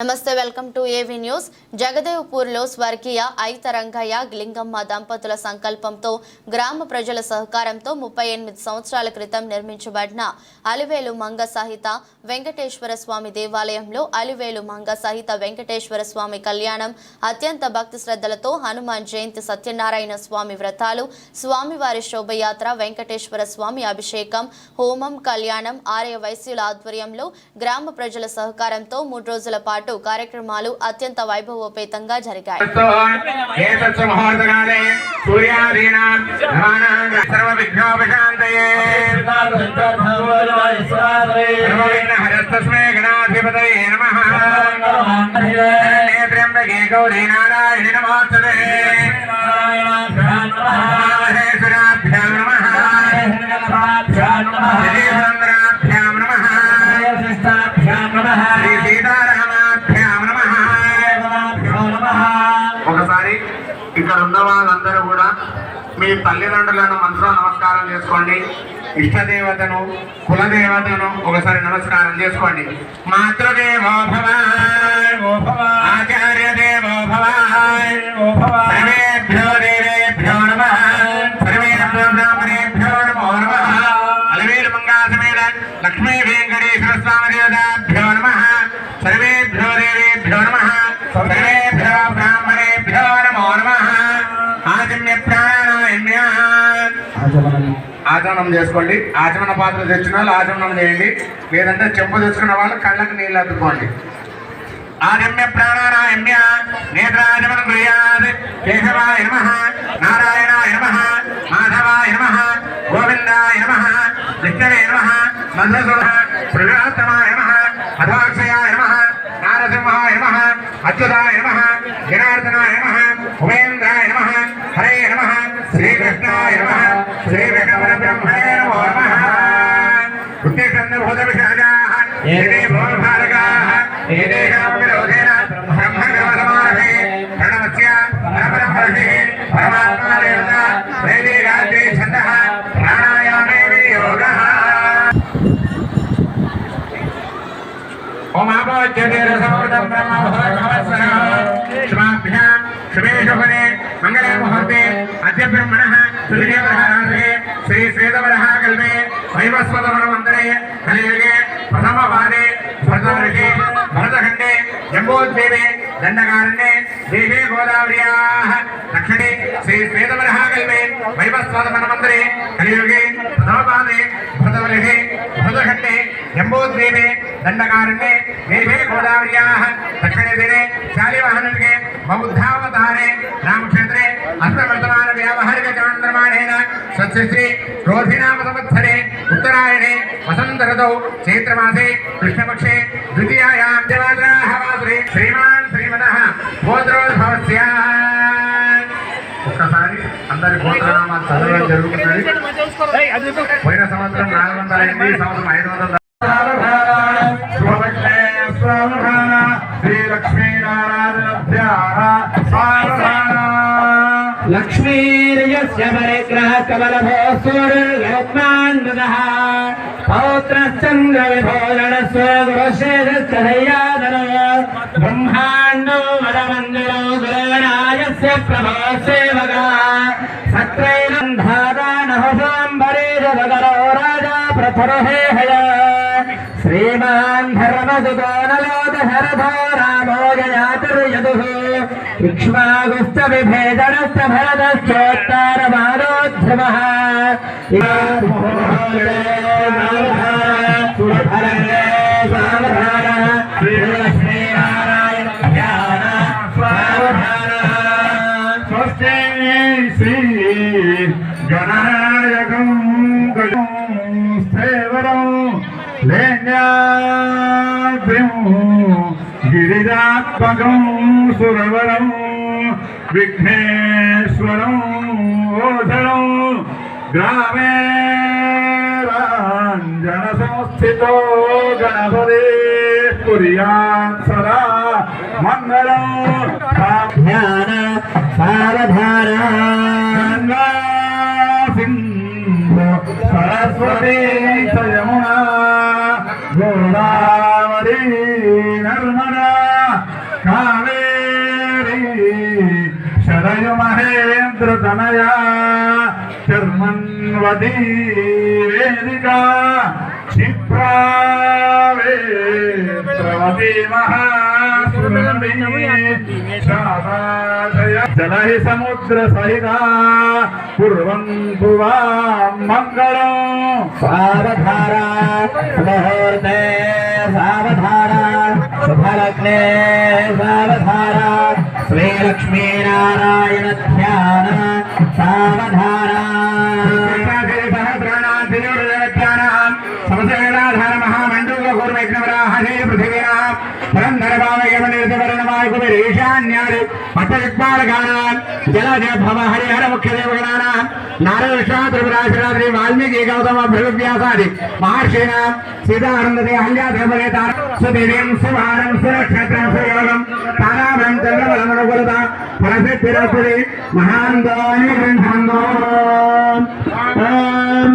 నమస్తే welcome to AV news. జగదేవ్పూర్లో స్వర్గీయ ఐత రంగయ్య లింగమ్మ దంపతుల సంకల్పంతో గ్రామ ప్రజల సహకారంతో ముప్పై ఎనిమిది సంవత్సరాల క్రితం నిర్మించబడిన అలివేలు మంగ సహిత వెంకటేశ్వర స్వామి దేవాలయంలో అలివేలు మంగ సహిత వెంకటేశ్వర స్వామి కళ్యాణం అత్యంత భక్తి శ్రద్ధలతో హనుమాన్ జయంతి సత్యనారాయణ స్వామి వ్రతాలు స్వామివారి శోభయాత్ర వెంకటేశ్వర స్వామి అభిషేకం హోమం కళ్యాణం ఆర్య వైశ్యుల ఆధ్వర్యంలో గ్రామ ప్రజల సహకారంతో మూడు రోజుల పాటు కార్యక్రమాలు అత్యంత వైభవోపేతంగా జరిగాయి. ఏతత్స ముహూర్తకాలే సూర్యాదీనాం గ్రహాణాం సర్వవిఘ్నోపశాంతయే సర్వవిఘ్నహరస్తస్మై గౌరీ నారాయణ నమోస్తుతే. నారాయణ నమః. ఉన్న వాళ్ళందరూ కూడా మీ తల్లిదండ్రులను మనసులో నమస్కారం చేసుకోండి. ఇష్టదేవతను కులదేవతను ఒకసారి నమస్కారం చేసుకోండి. మాతృదేవో భవ ఆచార్య దేవో భవ సర్వేభ్యో దేవేభ్యో నమ సర్వేభ్యో బ్రాహ్మణేభ్యో నమో నమ అలవేలు మంగాసమేత లక్ష్మీ వెంకటేశ్వర స్వామి దేవతాభ్యో నమ సర్వేభ్యో దేవేభ్యో నమ సర్వేభ్యో ఆచమనం చేసుకోండి. ఆచమన పాత్ర తెచ్చిన వాళ్ళు ఆచమనం చేయండి. లేదంటే చెంపు తెచ్చుకున్న వాళ్ళు కళ్ళకు నీళ్ళు అద్దుకోండి ఆజమ్య ప్రాణాయామ్య నేత్రాజమన క్రియాద్ కేశవాయ నమ నారాయణాయ నమ మాధవాయ నమ గోవిందాయ నమ విష్ణవే నమ మధుసూర పురుషోత్తమాయ నమ అధోక్షయాయ నమ నారసింహాయ నమ అచ్యుతాయ నమ జనార్దనాయ నమ ఉపేంద్రాయ నమ హరే నమ శ్రీకృష్ణాయ నమ శ్రీకృష్ణ శుభాభ్యాం శుభే శుభనే మంగళే ముహూర్తే అద్య బ్రహ్మణः తుల్యప్రహారాధే శ్రీ శ్వేతవరः కల్పే వైవస్వతమనమంతరే కలియుగే ప్రథమవాదే భరతవర్షే భరతఖండే జంబోద్వీపే దండకారణ్యే దేశే గోదావర్యాः దక్షిణే శ్రీ శ్వేతవరः కల్పే వైవస్వతమనమంతరే కలియుగే ప్రథమవాదే భరతవర్షే భరతఖండే జంబోద్వీపే దండకారణ్యే దేశే గోదావర్యాः దక్షిणे తీరే శాలివాహనకే సత్యశ్రీ రోధినామ సంవత్సరే ఉత్తరాయణే వసంత ఋతౌ చైత్రమాసే కృష్ణపక్షే ద్వితీయాయాం దేవాద్రాః వాసురే శ్రీమాన్ శ్రీమదః గోత్రోద్భవస్య. ఒక్కసారి అందరి గోత్రనామాలు చదవడం జరుగుతున్నది. పోయిన సంవత్సరం నాలుగు వందల ఈ సంవత్సరం ఐదు వందల లక్ష్మీర్యస్య పరిగ్రహ కమలభో సూర్యరత్నాన్ మృగః పౌత్రశ్చంద్ర విభోజన స్వగురుశేషశ్చయాదనో బ్రహ్మాండో వరమందిరో గురణాయస్య ప్రభో సేవగా సత్రైనం ధాదానహసాంబరీరగరో రాజా ప్రథరహేహయ శ్రీమాన్ ధర్మసుగోనలోదశరథో రామో యయాతుర్యదుః इक्ष्वागुस्त विभेदनस्त గిరిజాత్మకం సురవరం విఘ్నేశ్వరం ఓధరం గ్రామే రాంజన సంస్థితో గణపతి కుర్యాత్ సదా మంగళం జ్ఞాన సావధాన గంగా సింధు సరస్వతి कावेरी शरयु महेन्द्र तनया चर्मन्वदी वेदिका क्षिप्रावेत्रवती जल ही समुद्र सहिता कुर्वन्तु वां मङ्गलम् सावधारा मुहूर्ते सावधारा शुभलग्ने సావధారా శుభలగ్నే సావధారా శ్రీలక్ష్మీనారాయణ ధ్యాన సావధారా సమసేనాధార మహామండూక కూర్మయజ్ఞవరాహే పృథివీనాం పరంధరభావయమనిర్ధవరణమాయకుమిరీశాన్యాది పట్టదిక్పాలకానాం జలజ భవ హరిహర ముఖ్యదేవగణానాం నారద విశ్వాత్రిపురాశరాత్రి వాల్మీకి గౌతమ భృవ్యాసాది మహర్షిణ సీతానందదే అహల్యాధర్మనే సుదివ్యం సువారం సునక్షత్రం సుయోగం తారాభం చంద్రబలమనుకులత పరసిద్ధిరసుడి మహాందోని గృహాందో ఓం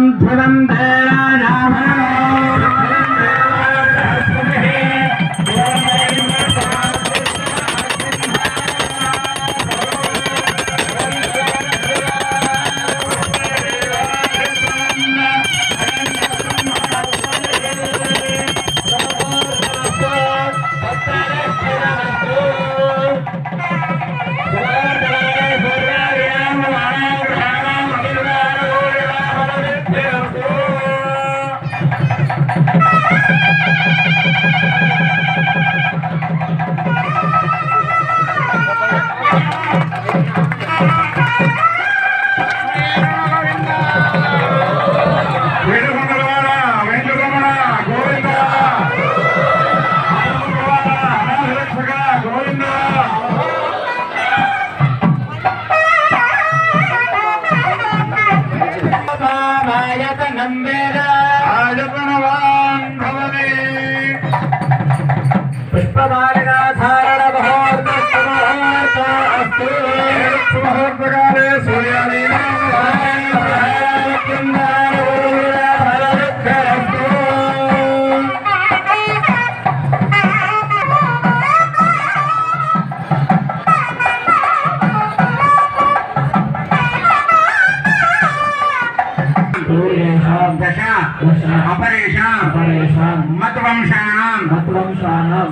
మత్వంశానాం.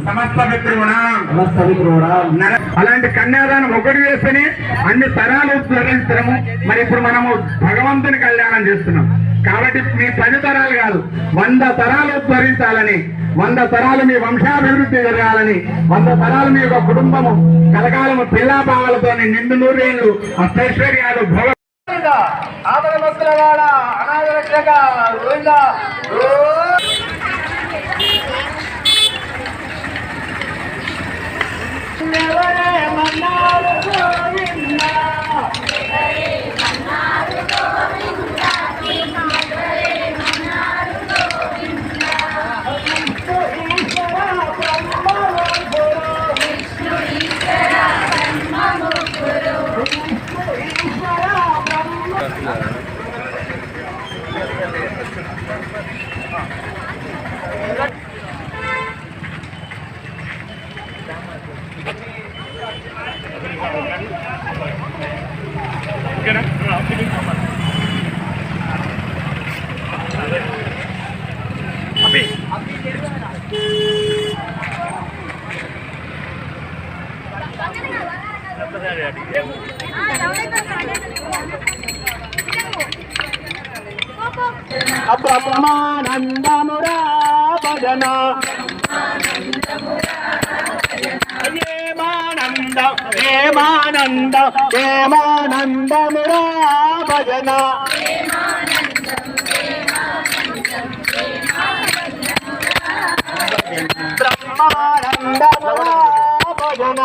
సమస్త అలాంటి కన్యాదానం ఒకటి చేస్తేనే అన్ని తరాలు ధరించడము మరి ఇప్పుడు మనము భగవంతుని కళ్యాణం చేస్తున్నాం. కాబట్టి మీ పది తరాలు కాదు వంద తరాలు ఉద్ధరించాలని వంద తరాలు మీ వంశాభివృద్ధి జరగాలని వంద తరాలు మీ యొక్క కుటుంబము కలకాలము పిల్లాపాలతో నిండు నూరేళ్ళు అష్టైశ్వర్యాలు భోగ ఆపద భక్తులవాడ అనాథ రక్షక గోవిందా. బ్రహ్మానందమురా భజన ఏమానంద ఏమానంద ఏమానందమురా భజన బ్రహ్మానందమురా భజన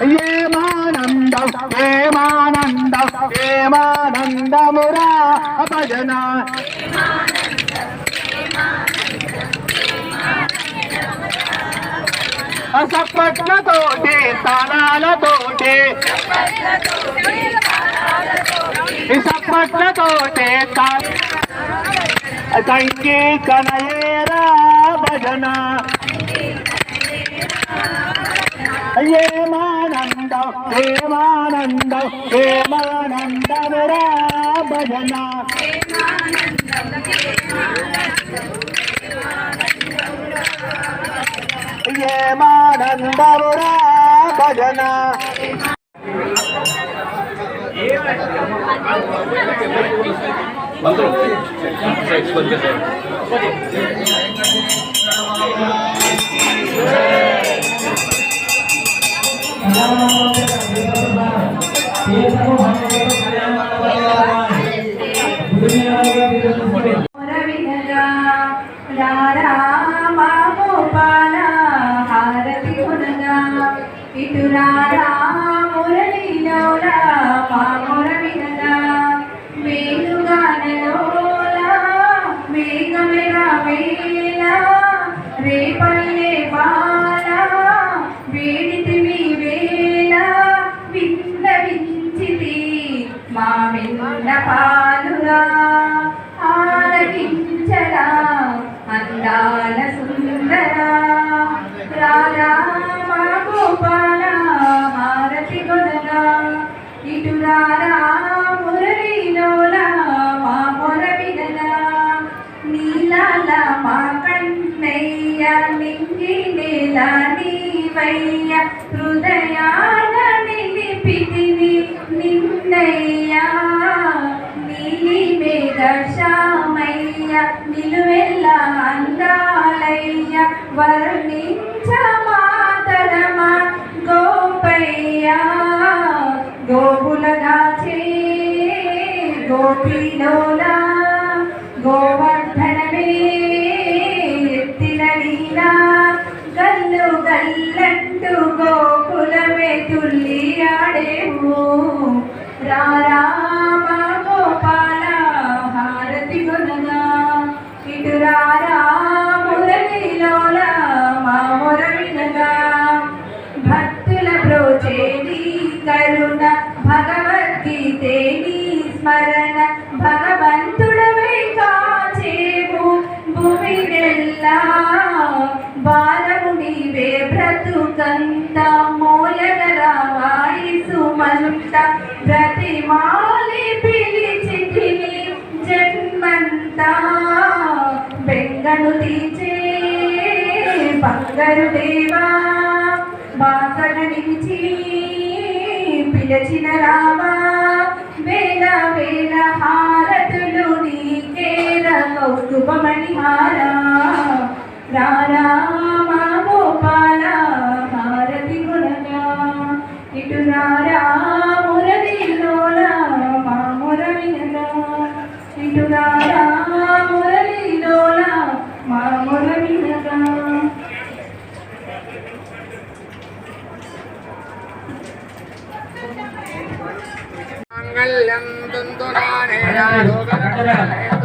ఏమానందం ఏమానందం ఏమానందమురా భజన. సప్పట్లతోటి తాళాలతోటి ఈ సప్పట్లతోటి తంకి కనయేరా భజన. ఏమానందం ఏమానందం ఏమానందమురా భజన ఏమానందమురా భజన మురవినగా ఇటు రారా మురళిలోలా మా నిన్నయ్య హృదయాన నిలిపితివి నిన్నయ్య. నీలి మేఘ శ్యామయ్య నిలువెల్ల అందాలయ్య. వర్ణించ మాతరమా గోపయ్య గోకులగాచే గోపిలోలా గోవర్ధనమే রারা బంగారు బాసన నిలిచి పిలచిన రామా వేల వేల హారతులు నీకేర కౌస్తుభమణి హారా. రారా గోపాల హారతి గుణగా ఇటు రారా மல்லம் துந்துரானே ராகோகரே